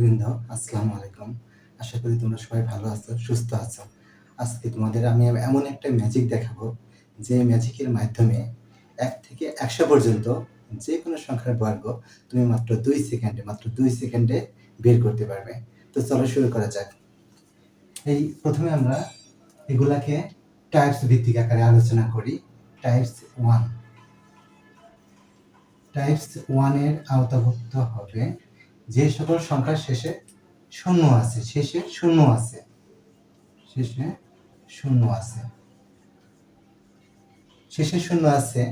শিক্ষার্থীবৃন্দ আসসালামু আলাইকুম। আশা করি তোমরা সবাই ভালো আছো, সুস্থ আছো। আজকে তোমাদের আমি এমন একটা ম্যাজিক দেখাবো, যে ম্যাজিকের মাধ্যমে এক থেকে একশো পর্যন্ত যে কোনো সংখ্যার বর্গ তুমি মাত্র দুই সেকেন্ডে, মাত্র দুই সেকেন্ডে বের করতে পারবে। তো চলো শুরু করা যাক। এই প্রথমে আমরা এগুলাকে টাইপস ভিত্তিক আকারে আলোচনা করি। টাইপস ওয়ান টাইপস ওয়ানের আওতাভুক্ত হবে যে সকল সংখ্যার শেষে শূন্য আছে, শেষে শূন্য আছে, শেষে শূন্য আছে। শেষে শূন্য আছে,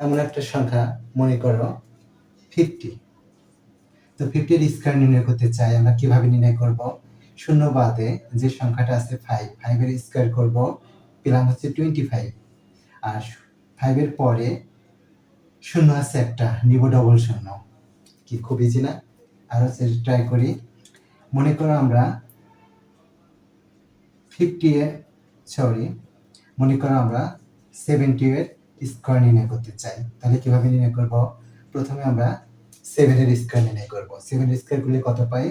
এমন একটা সংখ্যা মনে করো ফিফটি তো ফিফটির স্কোয়ার নির্ণয় করতে চাই, আমরা কীভাবে নির্ণয় করব? শূন্য বাদে যে সংখ্যাটা আছে ফাইভ ফাইভের স্কোয়ার করব, পেলাম হচ্ছে টোয়েন্টি ফাইভ আর ফাইভের পরে শূন্য আছে একটা, নিব ডবল শূন্য। কি খুব ইজি না? আরও ট্রাই করি। মনে করো আমরা ফিফটি সরি মনে করো আমরা সেভেন্টি এর স্কোয়ার নির্ণয় করতে চাই। তাহলে কীভাবে নির্ণয় করব? প্রথমে আমরা সেভেনের স্কোয়ার নির্ণয় করব। সেভেনের স্কোয়ার করলে কত পাই?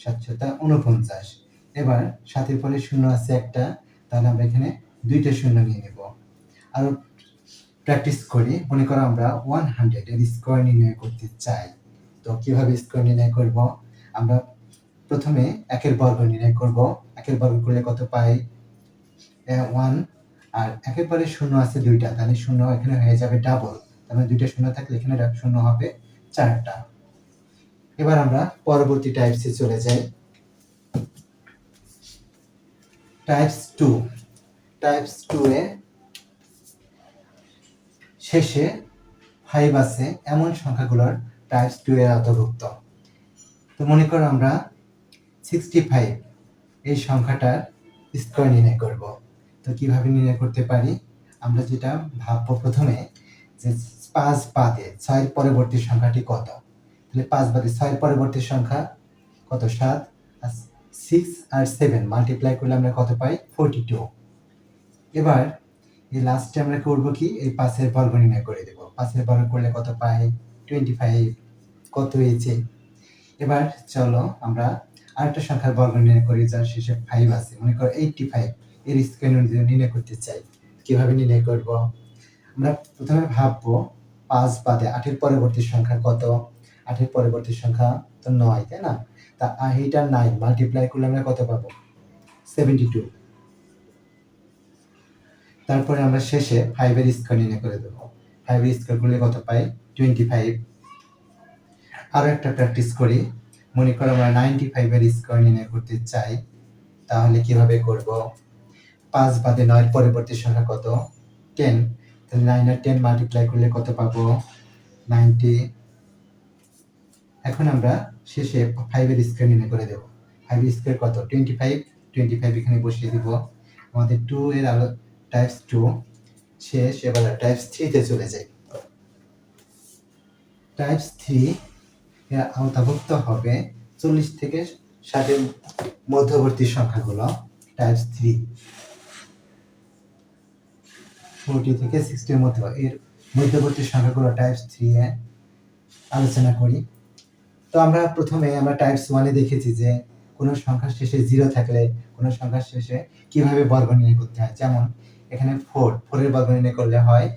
সাতশোটা উনপঞ্চাশ এবার সাতের পরে শূন্য আছে একটা, তাহলে আমরা এখানে দুইটা শূন্য নিয়ে নেব। আরও প্র্যাকটিস করি। মনে করো আমরা ওয়ান হান্ড্রেড এর স্কোয়ার নির্ণয় করতে চাই। তো কীভাবে স্কোয়ার নির্ণয় করব? আমরা প্রথমে একের বর্গ নির্ণয় করব। একের বর্গ করলে কত পাই? ওয়ান। আর একের পরে শূন্য আছে দুইটা, তাহলে শূন্য এখানে হয়ে যাবে ডাবল। তার মানে দুইটা শূন্য থাকলে এখানে শূন্য হবে চারটা। এবার আমরা পরবর্তী টাইপসে চলে যাই। টাইপস টু টাইপস টু এ শেষে ফাইভ আছে। এমন সংখ্যাগুলোর টাইপস টু এর আওতাভুক্ত তো মনে করো আমরা সিক্সটি ফাইভ এই সংখ্যাটার স্কোয়ার নির্ণয় করব। তো কীভাবে নির্ণয় করতে পারি? আমরা যেটা ভাববো প্রথমে যে পাঁচ বাদে ছয়ের পরবর্তী সংখ্যাটি কত? তাহলে পাঁচ বাদে ছয়ের পরবর্তী সংখ্যা কত? সাত আর সিক্স আর সেভেন মাল্টিপ্লাই করলে আমরা কত পাই? ফোরটি টু এবার এই লাস্টে আমরা করব কি? এই পাঁচের বর্গ নির্ণয় করে দেবো। পাঁচের বর্গ করলে কত পাই? টোয়েন্টি ফাইভ কত হয়েছে? এবার চলো আমরা আরেকটা সংখ্যার বর্গ নির্ণয় করি, যার শেষে ফাইভ আছে। মনে করো এইটটি ফাইভ এর স্কোয়ার নির্ণয় করতে চাই, কীভাবে নির্ণয় করব? আমরা প্রথমে ভাববো পাঁচ বাদে আটের পরবর্তী সংখ্যা কত? আটের পরবর্তী সংখ্যা তো নয়, তাই না? তা এইটা নাইন মাল্টিপ্লাই করলে আমরা কত পাবো? সেভেন্টি টু তারপরে আমরা শেষে ফাইভের স্কোয়ার নির্ণয় করে দেবো। ফাইভের স্কোয়ার করলে কত পাই? টোয়েন্টি ফাইভ আরও একটা প্র্যাকটিস করি। মনে করো আমরা নাইনটি ফাইভের স্কোয়ার নির্ণয় করতে চাই, তাহলে কীভাবে করব? পাঁচ বাদে নয়ের পরবর্তী সংখ্যা কত? টেন তাহলে নাইন আর টেন মাল্টিপ্লাই করলে কত পাবো? নাইনটি এখন আমরা শেষে ফাইভের স্কোয়ার নির্ণয় করে দেবো। ফাইভের স্কোয়ার কত? টোয়েন্টি ফাইভ টোয়েন্টি ফাইভ এখানে বসিয়ে দিব। আমাদের টু এর আলো টাইপস টু শেষ, এবার টাইপস থ্রিতে চলে যাই। টাইপস থ্রি আওতাভুক্ত হবে চল্লিশ থেকে ষাটের মধ্যবর্তী সংখ্যাগুলো টাইপস থ্রি ফোরটি থেকে সিক্সটির মধ্যে, এর মধ্যবর্তী সংখ্যাগুলো টাইপস থ্রি এ আলোচনা করি। তো আমরা প্রথমে আমরা টাইপস ওয়ানে দেখেছি যে কোনো সংখ্যার শেষে জিরো থাকলে কোনো সংখ্যার শেষে কীভাবে বর্গ নির্ণয় করতে হয়? যেমন এখানে ফোর ফোরের বর্গ নির্ণয় করলে হয়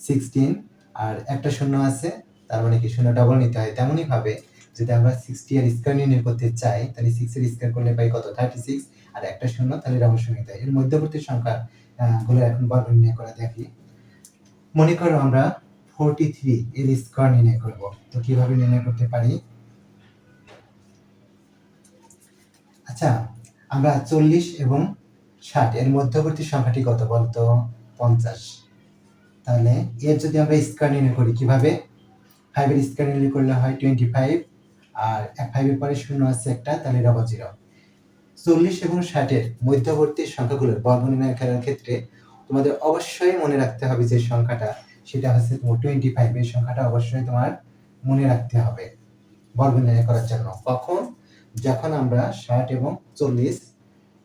সিক্সটিন আর একটা শূন্য আছে তার মানে কি শূন্য ডবল নিতে হয়। তেমনই ভাবে যদি আমরা সিক্সটি এর স্কোয়ার নির্ণয় করতে চাই, তাহলে সিক্স এর স্কোয়ার করলে পাই কত? থার্টি সিক্স আর একটা শূন্য, তাহলে ডবল শূন্য নিতে হয় এর মধ্যবর্তী সংখ্যা গুলো এখন বর্গ নির্ণয় করা দেখি। মনে করো আমরা ফোরটি থ্রি এর স্কোয়ার নির্ণয় করব। তো কীভাবে নির্ণয় করতে পারি? আচ্ছা আমরা চল্লিশ এবং ষাট, এর মধ্যবর্তী সংখ্যাটি কত বলতো? পঞ্চাশ। তাহলে এর যদি আমরা স্কোয়ার নির্ণয় করি কীভাবে? ফাইভের স্কোয়ার নির্ণয় করলে হয় টোয়েন্টি ফাইভ আর এক ফাইভের পরে শূন্য আছে একটা, তাহলে ডবল জিরো চল্লিশ এবং ষাটের মধ্যবর্তী সংখ্যাগুলোর বর্গ নির্ণয় করার ক্ষেত্রে তোমাদের অবশ্যই মনে রাখতে হবে যে সংখ্যাটা, সেটা হচ্ছে তোমার টোয়েন্টি ফাইভ এই সংখ্যাটা অবশ্যই তোমার মনে রাখতে হবে বর্গ নির্ণয় করার জন্য। কখন? যখন আমরা ষাট এবং চল্লিশ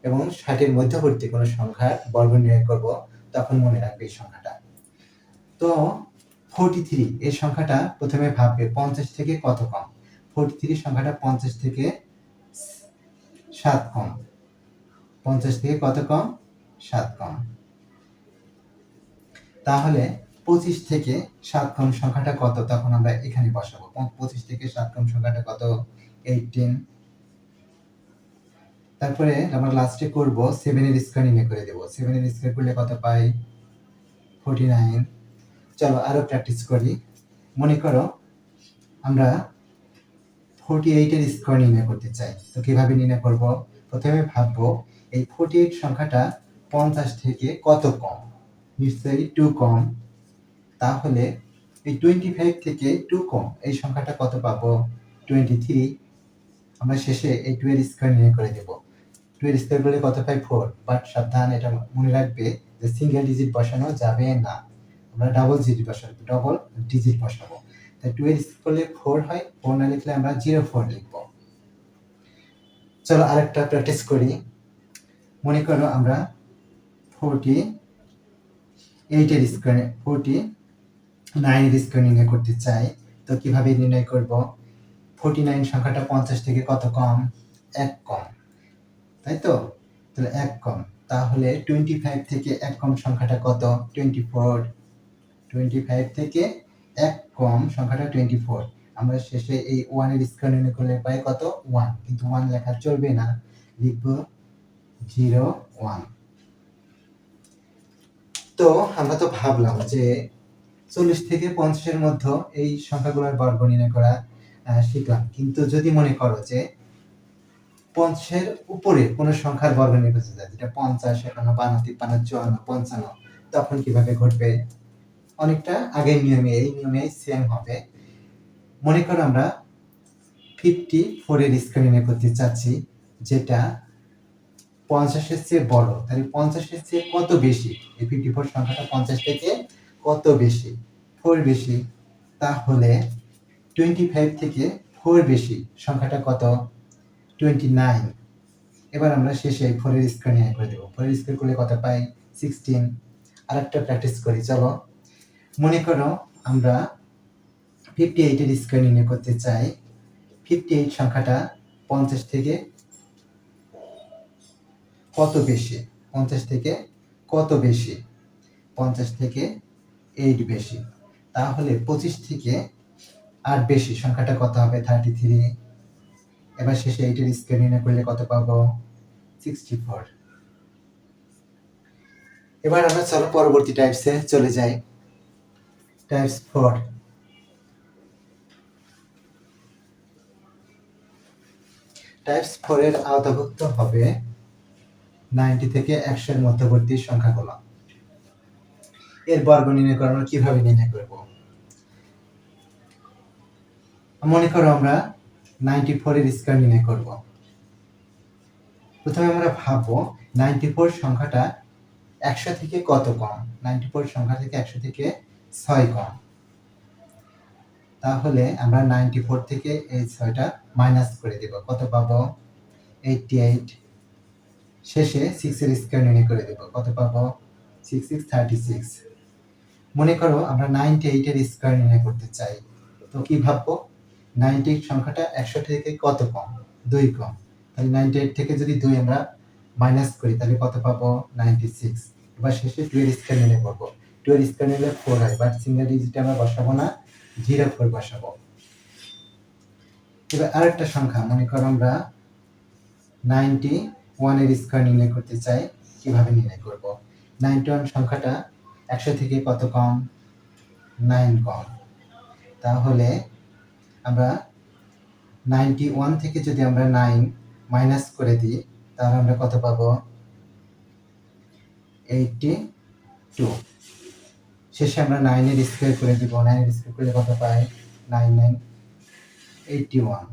এবং ষাটের মধ্যবর্তী কোনো সংখ্যার বর্গ নির্ণয় করব, তখন মনে রাখবে এই সংখ্যাটা। তো ফোরটি থ্রি এই সংখ্যাটা প্রথমে ভাববে, পঞ্চাশ থেকে কত কম? ফোরটি থ্রি সংখ্যাটা পঞ্চাশ থেকে সাত কম। পঞ্চাশ থেকে কত কম? সাত কম। তাহলে পঁচিশ থেকে সাত কম সংখ্যাটা কত? তখন আমরা এখানে বসাবো। পঁচিশ থেকে সাত কম সংখ্যাটা কত? এইটিন তারপরে আমরা লাস্টে করব সেভেনের স্কোয়ার নির্ণয় করে দেবো। সেভেনের স্কোয়ার করলে কত পাই? ফোর্টি নাইন চলো প্র্যাকটিস করি। মনে করো আমরা ফোর্টি এইটের স্কোয়ার নির্ণয় করতে চাই। তো কীভাবে নির্ণয় করব? প্রথমে ভাববো এই ফোর্টি এইট সংখ্যাটা পঞ্চাশ থেকে কত কম? নিশ্চয়ই টু কম। তাহলে এই টোয়েন্টি ফাইভ থেকে টু কম, এই সংখ্যাটা কত পাবো? টোয়েন্টি থ্রি আমরা শেষে এই টু স্কোয়ার নির্ণয় করে দেবো। টু এর স্কোয়ার করলে কত পাই? ফোর বাট সাবধান, এটা মনে রাখবে যে সিঙ্গেল ডিজিট বসানো যাবে না। আমরা ডাবল ডিজিট বসাবো ডবল ডিজিট বসাবো তাই টু এর স্কোয়ার করলে ফোর হয় ফোর না লিখলে আমরা জিরো ফোর লিখব। চলো আরেকটা প্র্যাকটিস করি। মনে করো আমরা ফোরটি এইটের স্কোয়ার ফোরটি নাইনের স্কোয়ার নির্ণয় করতে চাই। তো কীভাবে নির্ণয় করব? ফোরটি নাইন সংখ্যাটা পঞ্চাশ থেকে কত কম? এক কম। তাই তো? তাহলে এক কম। তাহলে টোয়েন্টি ফাইভ থেকে এক কম সংখ্যাটা কত? টোয়েন্টি ফোর টোয়েন্টি ফাইভ থেকে এক কম সংখ্যাটা টোয়েন্টি ফোর আমরা শেষে এই ওয়ানের স্কোয়ার নির্ণয় করলে পাই কত? ওয়ান কিন্তু ওয়ান লেখা চলবে না। লিখব জিরো ওয়ান তো আমরা তো ভাবলাম যে চল্লিশ থেকে পঞ্চাশের মধ্যে এই সংখ্যাগুলোর বর্গ নির্ণয় করা শিখলাম। কিন্তু যদি মনে করো যে পঞ্চাশের উপরে কোনো সংখ্যার বর্গ নির্ণয় করতে চাই যেটা পঞ্চাশ তিপ্পান্ন, চুয়ান্ন, পঞ্চান্ন, তখন কীভাবে ঘটবে? অনেকটা আগের নিয়মে, এই নিয়মে সেম হবে। মনে করো আমরা ফিফটি ফোরের স্কোয়ার করতে চাচ্ছি, যেটা পঞ্চাশের চেয়ে বড়। তাহলে পঞ্চাশের চেয়ে কত বেশি? এই ফিফটি ফোর সংখ্যাটা পঞ্চাশ থেকে কত বেশি? ফোর বেশি। তাহলে টোয়েন্টি ফাইভ থেকে ফোর বেশি সংখ্যাটা কত? টোয়েন্টি নাইন এবার আমরা শেষে ফোরের স্কোয়ার নিয়ে করে দেবো। ফোরের স্কোয়ার করলে কত পাই? সিক্সটিন আর একটা প্র্যাকটিস করি, চলো। মনে করো আমরা ফিফটি এইটের স্কোয়ার নির্ণয় করতে চাই ফিফটি এইট সংখ্যাটা পঞ্চাশ থেকে কত বেশি? পঞ্চাশ থেকে কত বেশি? পঞ্চাশ থেকে এইট বেশি। তাহলে পঁচিশ থেকে আট বেশি, সংখ্যাটা কত হবে? থার্টি থ্রি এবার শেষে এইটের স্কোয়ার নির্ণয় করলে কত পাবো? সিক্সটি ফোর এবার আমরা চলো পরবর্তী টাইপসে চলে যাই। টাইপস ফোর টাইপস ফোরের আওতাভুক্ত হবে নাইনটি থেকে একশোর মধ্যবর্তী সংখ্যাগুলো। এর বর্গ নির্ণয় করা কীভাবে নির্ণয় করব? মনে করো আমরা নাইনটি ফোরের স্কোয়ার নির্ণয় করব। প্রথমে আমরা ভাববো নাইনটি ফোর সংখ্যাটা একশো থেকে কত কম? নাইনটি ফোর সংখ্যা থেকে একশো থেকে ছয় কম। তাহলে আমরা নাইনটি ফোর থেকে এই ছয়টা মাইনাস করে দেব। কত পাবো? এইটটি এইট শেষে সিক্সের স্কোয়ার নির্ণয় করে দেব। কত পাবো? সিক্স সিক্স থার্টি সিক্স মনে করো আমরা নাইনটি এইটের স্কোয়ার নির্ণয় করতে চাই। তো কি ভাববো? নাইনটি সংখ্যাটা একশো থেকে কত কম? দুই কম। তাহলে নাইনটি এইট থেকে যদি দুই আমরা মাইনাস করি, তাহলে কত পাবো? নাইনটি সিক্স এবার শেষে টুয়ের স্কোয়ার নির্ণয় করব। টুয়ের স্কোয়ার নিলে ফোর হয় বাট সিঙ্গেল ডিজিটে আমরা বসাবো না জিরো ফোর বসাবো। এবার আরেকটা সংখ্যা, মনে করো আমরা নাইনটি ওয়ানের স্কোয়ার নির্ণয় করতে চাই, কীভাবে নির্ণয় করব? নাইনটি ওয়ান সংখ্যাটা একশো থেকে কত কম? নাইন কম। তাহলে আমরা নাইনটি ওয়ান থেকে যদি আমরা নাইন মাইনাস করে দিই, তাহলে আমরা কত পাবো? এইটটি টু শেষে আমরা নাইনের স্কোয়ার করে দিব। নাইনের স্কোয়ার করলে কত পাই? নাইন নাইন এইটটি ওয়ান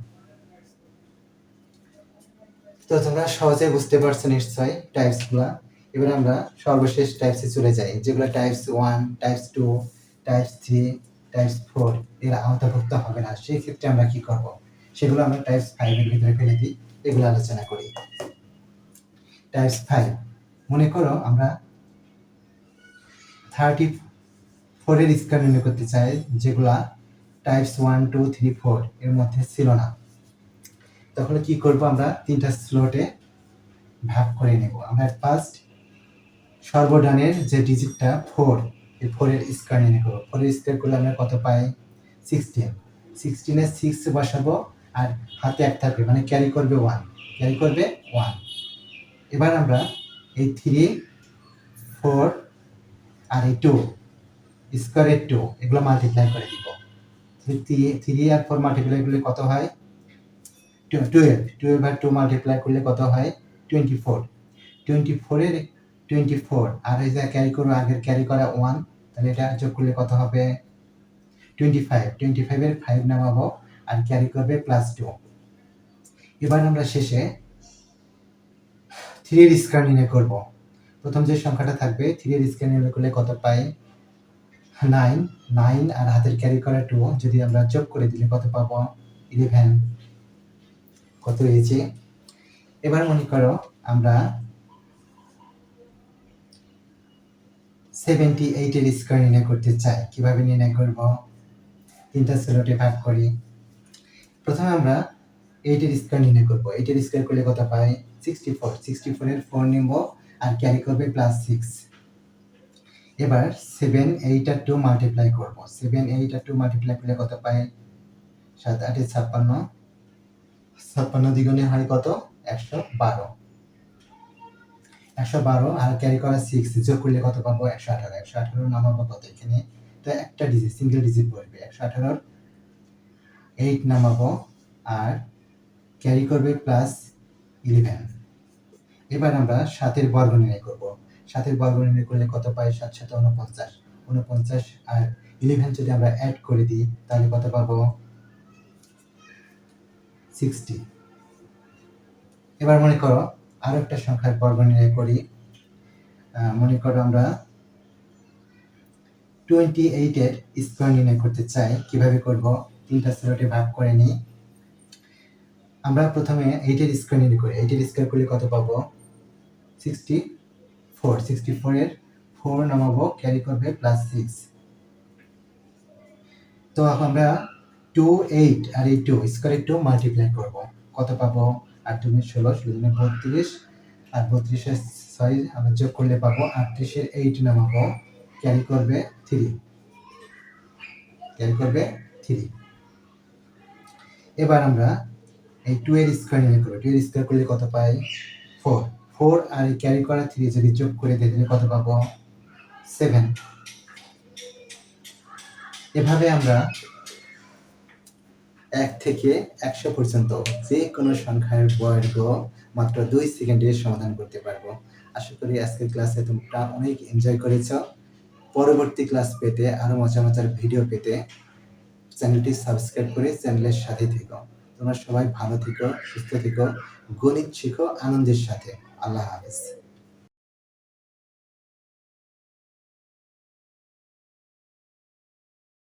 তো তোমরা সহজে বুঝতে পারছ নিশ্চয়ই টাইপসগুলো এবার আমরা সর্বশেষ টাইপসে চলে যাই, যেগুলো types one types two types three types four এর আওতাভুক্ত হবে না। সেই ক্ষেত্রে আমরা কি করব? সেগুলো আমরা টাইপস ফাইভের ভিতরে ফেলে দিই, এগুলো আলোচনা করি। টাইপস ফাইভ মনে করো আমরা থার্টি ফোরের স্কোয়ার নির্ণয় করতে চাই যেগুলা types one two three four এর মধ্যে ছিল না। তখন কি করব আমরা? তিনটা স্লটে ভাগ করে নেব। আমরা ফার্স্ট সর্বডানের যে ডিজিটটা ফোর এই ফোরের স্কোয়ার নিয়ে করব। ফোরের স্কোয়ার করলে আমরা কত পাই? সিক্সটিন সিক্সটিনে সিক্স বসাবো আর হাতে এক থাকবে মানে ক্যারি করবে ওয়ান ক্যারি করবে ওয়ান এবার আমরা এই থ্রি ফোর আর এই টু স্কোয়ারের টু এগুলো মাল্টিপ্লাই করে দিব। থ্রি আর ফোর মাল্টিপ্লাই করলে কত হয়? টুয়েলভ টুয়েলভ আর টু মাল্টিপ্লাই করলে কত হয়? টোয়েন্টি ফোর টোয়েন্টি ফোরের টোয়েন্টি ফোর আর এই যে ক্যারি করব আগের ক্যারি করা ওয়ান তাহলে এটা যোগ করলে কত হবে? টোয়েন্টি ফাইভ টোয়েন্টি ফাইভের ফাইভ নামাবো, আর ক্যারি করবে প্লাস টু এবার আমরা শেষে থ্রির স্কোয়ার নির্ণয় করব। প্রথম যে সংখ্যাটা থাকবে থ্রির স্কোয়ার নির্ণয় করলে কত পাই? নাইন নাইন আর হাতের ক্যারি করা টু যদি আমরা যোগ করে দিলে কত পাবো? ইলেভেন কত হয়েছে? এবার মনে করো আমরা সেভেন্টি এইটের স্কোয়ার নির্ণয় করতে চাই। কীভাবে নির্ণয় করব? তিনটা সেলোটে ভাগ করি। প্রথমে আমরা এইটের স্কোয়ার নির্ণয় করব। এইটের স্কোয়ার করলে কত পাই? সিক্সটি ফোর সিক্সটি ফোরের ফোর নিব আর ক্যারি করবে প্লাস সিক্স এবার সেভেন এইট আর টু মাল্টিপ্লাই করব। সেভেন এইট আর টু মাল্টিপ্লাই করলে কত পাই? সাত, আটে ছাপ্পান্ন। ছাপ্পান্ন দ্বিগুণে হয় কত? একশো বারো। একশো বারো আর ক্যারি করা সিক্স যোগ করলে কত পাবো? একশো আঠারো। একশো আঠারো নামাবো কত এখানে। তো একটা ডিজিট সিঙ্গেল ডিজিট পড়বে একশো আঠারোর এইট নামাবো আর ক্যারি করবে প্লাস ইলেভেন এবার আমরা সাতের বর্গ নির্ণয় করব। সাতের বর্গ নির্ণয় করলে কত পাই? সাত সাথে উনপঞ্চাশ উনপঞ্চাশ আর ইলেভেন যদি আমরা অ্যাড করে দিই, তাহলে কত পাবো? সিক্সটি এবার মনে করো আরও একটা সংখ্যার বর্গ নির্ণয় করি। মনে করো আমরা টোয়েন্টি এইটের স্কোয়ার নির্ণয় করতে চাই, কীভাবে করব? তিনটা স্লটে ভাগ করে নিই। আমরা প্রথমে এইটের স্কোয়ার নির্ণয় করি। এইটের স্কোয়ার করলে কত পাবো? সিক্সটি ফোর সিক্সটি ফোরের ফোর নামাবো ক্যারি করবে প্লাস সিক্স তো এখন আমরা টু এইট আর এই টু স্কোয়ারে টু মাল্টিপ্লাই করব। কত পাবো? আট দুগুণে ষোলো ষোলো দুগুণে বত্রিশ, আর বত্রিশের ছয় আমরা যোগ করলে পাবো আটত্রিশের এইট নামাবো ক্যারি করবে থ্রি ক্যারি করবে থ্রি এবার আমরা এই টু এর স্কোয়ার নিয়ে করব। টু এর স্কোয়ার করলে কত পাই? ফোর ফোর আর ক্যারি করা থ্রি যদি যোগ করে দিই তাহলে কত পাবো? সেভেন এভাবে আমরা এক থেকে একশো পর্যন্ত যে কোনো সংখ্যার বর্গ মাত্র দুই সেকেন্ডে সমাধান করতে পারব। আশা করি আজকের ক্লাসে তোমরা অনেক এনজয় করেছ। পরবর্তী ক্লাস পেতে, আরও মজা মজার ভিডিও পেতে চ্যানেলটি সাবস্ক্রাইব করে চ্যানেলের সাথে থেকো। তোমরা সবাই ভালো থেকো, সুস্থ থেকো, গণিত শিখো, আনন্দের সাথে। আল্লাহ হাফেজ।